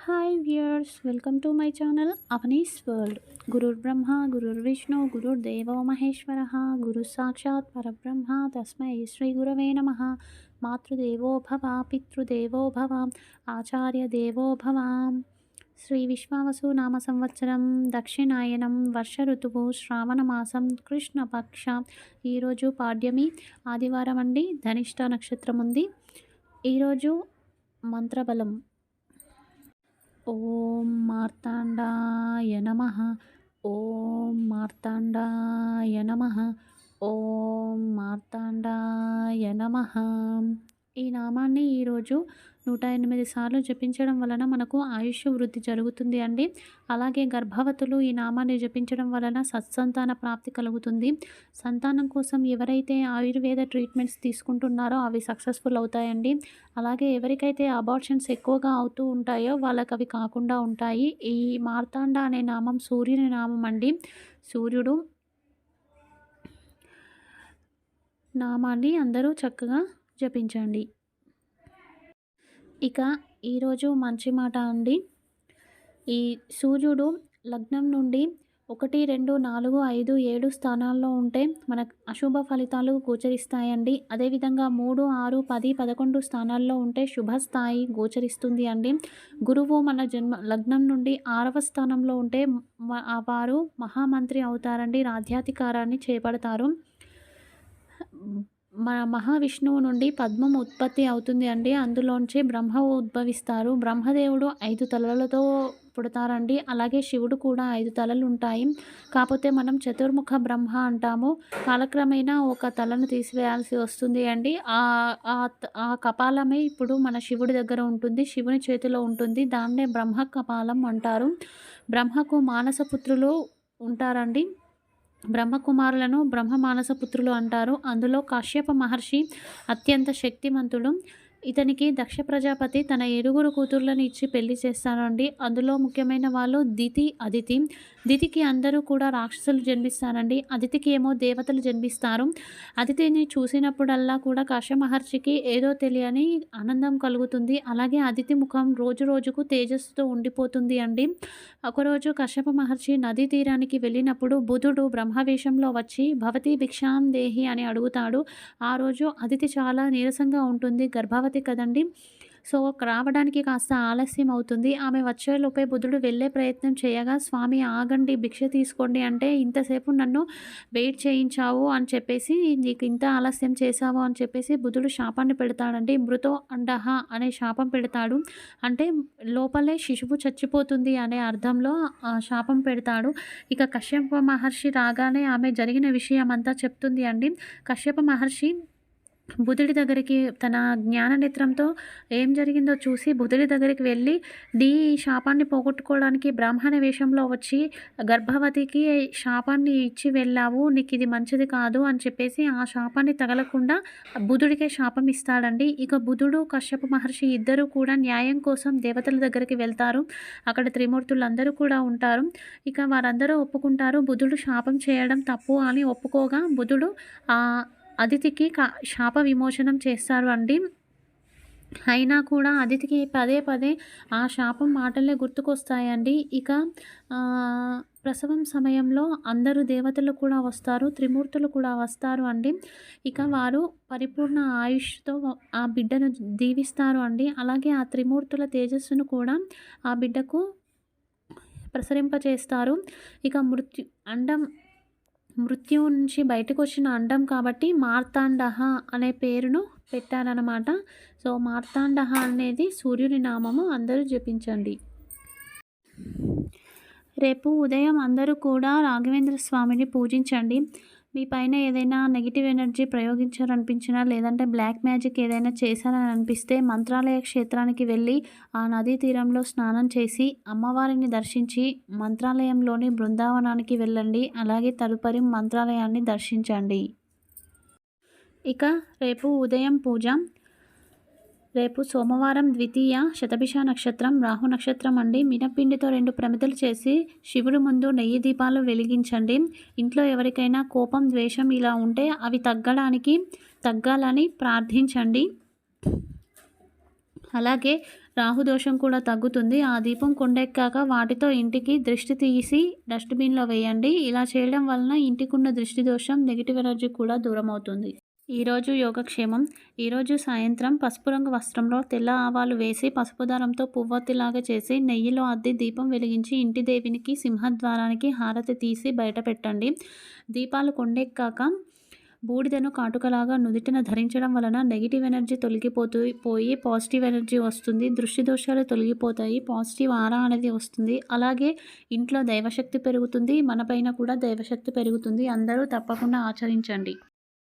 Hi viewers welcome to my channel Avani's world గురుర్ బ్రహ్మ గురుర్ విష్ణు గురుర్ దేవో మహేశ్వర గురు సాక్షాత్ పరబ్రహ్మ తస్మై శ్రీ గురవే నమ మాతృదేవో భవ పితృదేవో భవ ఆచార్య దేవో భవ శ్రీ విశ్వావసు నామ సంవత్సరం దక్షిణాయనం వర్ష ఋతువు శ్రావణ మాసం కృష్ణపక్ష ఈరోజు పాడ్యమి ఆదివారం అండి ధనిష్ట నక్షత్రం ఉంది ఈరోజు మంత్రబలం ஓம் மார்த்தாண்டாய நம ஓம் மார்த்தாண்டாய நம ஓம் மார்த்தாண்டாய நம ఈ నామాన్ని ఈరోజు నూట ఎనిమిది సార్లు జపించడం వలన మనకు ఆయుష్ వృద్ధి జరుగుతుంది అండి. అలాగే గర్భవతులు ఈ నామాన్ని జపించడం వలన సత్సంతాన ప్రాప్తి కలుగుతుంది. సంతానం కోసం ఎవరైతే ఆయుర్వేద ట్రీట్మెంట్స్ తీసుకుంటున్నారో అవి సక్సెస్ఫుల్ అవుతాయండి. అలాగే ఎవరికైతే అబార్షన్స్ ఎక్కువగా అవుతూ ఉంటాయో వాళ్ళకి అవి కాకుండా ఉంటాయి. ఈ మార్తాండ అనే నామం సూర్యుని నామం అండి. సూర్యుడు నామాన్ని అందరూ చక్కగా జపించండి. ఇక ఈరోజు మంచి మాట అండి. ఈ సూర్యుడు లగ్నం నుండి ఒకటి రెండు నాలుగు ఐదు ఏడు స్థానాల్లో ఉంటే మన అశుభ ఫలితాలు గోచరిస్తాయండి. అదేవిధంగా మూడు ఆరు పది పదకొండు స్థానాల్లో ఉంటే శుభ స్థాయి గోచరిస్తుంది అండి. గురువు మన జన్మ లగ్నం నుండి ఆరవ స్థానంలో ఉంటే వారు మహామంత్రి అవుతారండి రాజ్యాధికారాన్ని చేపడతారు. మన మహావిష్ణువు నుండి పద్మం ఉత్పత్తి అవుతుంది అండి. అందులోంచి బ్రహ్మ ఉద్భవిస్తారు. బ్రహ్మదేవుడు ఐదు తలలతో పుడతారండి. అలాగే శివుడు కూడా ఐదు తలలు ఉంటాయి కాకపోతే మనం చతుర్ముఖ బ్రహ్మ అంటాము. కాలక్రమేణా ఒక తలను తీసివేయాల్సి వస్తుంది అండి. ఆ కపాలమే ఇప్పుడు మన శివుడి దగ్గర ఉంటుంది. శివుని చేతిలో ఉంటుంది. దాన్నే బ్రహ్మ కపాలం అంటారు. బ్రహ్మకు మానసపుత్రులు ఉంటారండి. బ్రహ్మకుమారులను బ్రహ్మ మానసపుత్రులు అంటారు. అందులో కాశ్యప మహర్షి అత్యంత శక్తిమంతుడు. ఇతనికి దక్ష ప్రజాపతి తన ఏడుగురు కూతుర్లను ఇచ్చి పెళ్ళి చేస్తారండి అందులో ముఖ్యమైన వాళ్ళు దితి అదితి. దితికి అందరూ కూడా రాక్షసులు జన్మిస్తారండి. అదితికి ఏమో దేవతలు జన్మిస్తారు. అదితిని చూసినప్పుడల్లా కూడా కష మహర్షికి ఏదో తెలియని ఆనందం కలుగుతుంది. అలాగే అదితి ముఖం రోజు రోజుకు తేజస్సుతో ఉండిపోతుంది అండి. ఒకరోజు కశ్యప మహర్షి నదీ తీరానికి వెళ్ళినప్పుడు బుధుడు బ్రహ్మవేషంలో వచ్చి భవతి భిక్షాం దేహి అని అడుగుతాడు. ఆ రోజు అదితి చాలా నీరసంగా ఉంటుంది గర్భవతి అమరావతి కదండి? సో రావడానికి కాస్త ఆలస్యం అవుతుంది. ఆమె వచ్చేలోపే బుధుడు వెళ్ళే ప్రయత్నం చేయగా స్వామి ఆగండి భిక్ష తీసుకోండి అంటే ఇంతసేపు నన్ను వెయిట్ చేయించావు అని చెప్పేసి నీకు ఇంత ఆలస్యం చేశావు అని చెప్పేసి బుధుడు శాపాన్ని పెడతాడండి. మృతో అండహ అనే శాపం పెడతాడు. అంటే లోపలే శిశువు చచ్చిపోతుంది అనే అర్థంలో శాపం పెడతాడు. ఇక కశ్యప మహర్షి రాగానే ఆమె జరిగిన విషయం అంతా చెప్తుంది అండి. కశ్యప మహర్షి బుధుడి దగ్గరికి తన జ్ఞాన నేత్రంతో ఏం జరిగిందో చూసి బుధుడి దగ్గరికి వెళ్ళి డి శాపాన్ని పోగొట్టుకోవడానికి బ్రాహ్మణ వేషంలో వచ్చి గర్భవతికి శాపాన్ని ఇచ్చి వెళ్ళావు నీకు ఇది మంచిది కాదు అని చెప్పేసి ఆ శాపాన్ని తగలకుండా బుధుడికే శాపం ఇస్తాడండి. ఇక బుధుడు కశ్యప మహర్షి ఇద్దరు కూడా న్యాయం కోసం దేవతల దగ్గరికి వెళ్తారు. అక్కడ త్రిమూర్తులు అందరూ కూడా ఉంటారు. ఇక వారందరూ ఒప్పుకుంటారు. బుధుడు శాపం చేయడం తప్పు అని ఒప్పుకోగా బుధుడు అదితికి శాప విమోచనం చేస్తారు అండి. అయినా కూడా అదితికి పదే పదే ఆ శాపం మాటలే గుర్తుకొస్తాయండి. ఇక ప్రసవం సమయంలో అందరూ దేవతలు కూడా వస్తారు త్రిమూర్తులు కూడా వస్తారు అండి. ఇక వారు పరిపూర్ణ ఆయుష్తో ఆ బిడ్డను దీవిస్తారు అండి. అలాగే ఆ త్రిమూర్తుల తేజస్సును కూడా ఆ బిడ్డకు ప్రసరింపచేస్తారు. ఇక మృత్యు అండం మృత్యువు నుంచి బయటకు వచ్చిన అండం కాబట్టి మార్తాండహ అనే పేరును పెట్టారనమాట సో మార్తాండహ అనేది సూర్యుని నామము అందరూ జపించండి. రేపు ఉదయం అందరూ కూడా రాఘవేంద్ర స్వామిని పూజించండి. మీ పైన ఏదైనా నెగిటివ్ ఎనర్జీ ప్రయోగించారనిపించినా లేదంటే బ్లాక్ మ్యాజిక్ ఏదైనా చేశారని అనిపిస్తే మంత్రాలయ క్షేత్రానికి వెళ్ళి ఆ నదీ తీరంలో స్నానం చేసి అమ్మవారిని దర్శించి మంత్రాలయంలోని బృందావనానికి వెళ్ళండి. అలాగే తదుపరి మంత్రాలయాన్ని దర్శించండి. ఇక రేపు ఉదయం పూజ. రేపు సోమవారం ద్వితీయ శతభిష నక్షత్రం రాహు నక్షత్రం అండి. మినపిండితో రెండు ప్రమిదలు చేసి శివుడు ముందు నెయ్యి దీపాలు వెలిగించండి. ఇంట్లో ఎవరికైనా కోపం ద్వేషం ఇలా ఉంటే అవి తగ్గడానికి తగ్గాలని ప్రార్థించండి. అలాగే రాహుదోషం కూడా తగ్గుతుంది. ఆ దీపం కొండెక్కాక వాటితో ఇంటికి దృష్టి తీసి డస్ట్బిన్లో వేయండి. ఇలా చేయడం వలన ఇంటికున్న దృష్టి దోషం నెగిటివ్ ఎనర్జీ కూడా దూరం అవుతుంది ఈరోజు యోగక్షేమం. ఈరోజు సాయంత్రం పసుపు రంగు వస్త్రంలో తెల్ల ఆవాలు వేసి పసుపు దారంతో పువ్వొత్తిలాగా చేసి నెయ్యిలో అద్ది దీపం వెలిగించి ఇంటి దేవినికి సింహద్వారానికి హారతి తీసి బయట పెట్టండి. దీపాలు కొండెక్కాక బూడిదను కాటుకలాగా నుదిటిన ధరించడం వలన నెగిటివ్ ఎనర్జీ తొలగిపోతూ పోయి పాజిటివ్ ఎనర్జీ వస్తుంది. దృష్టి దోషాలు తొలగిపోతాయి. పాజిటివ్ ఆరా అనేది వస్తుంది. అలాగే ఇంట్లో దైవశక్తి పెరుగుతుంది. మనపైన కూడా దైవశక్తి పెరుగుతుంది. అందరూ తప్పకుండా ఆచరించండి.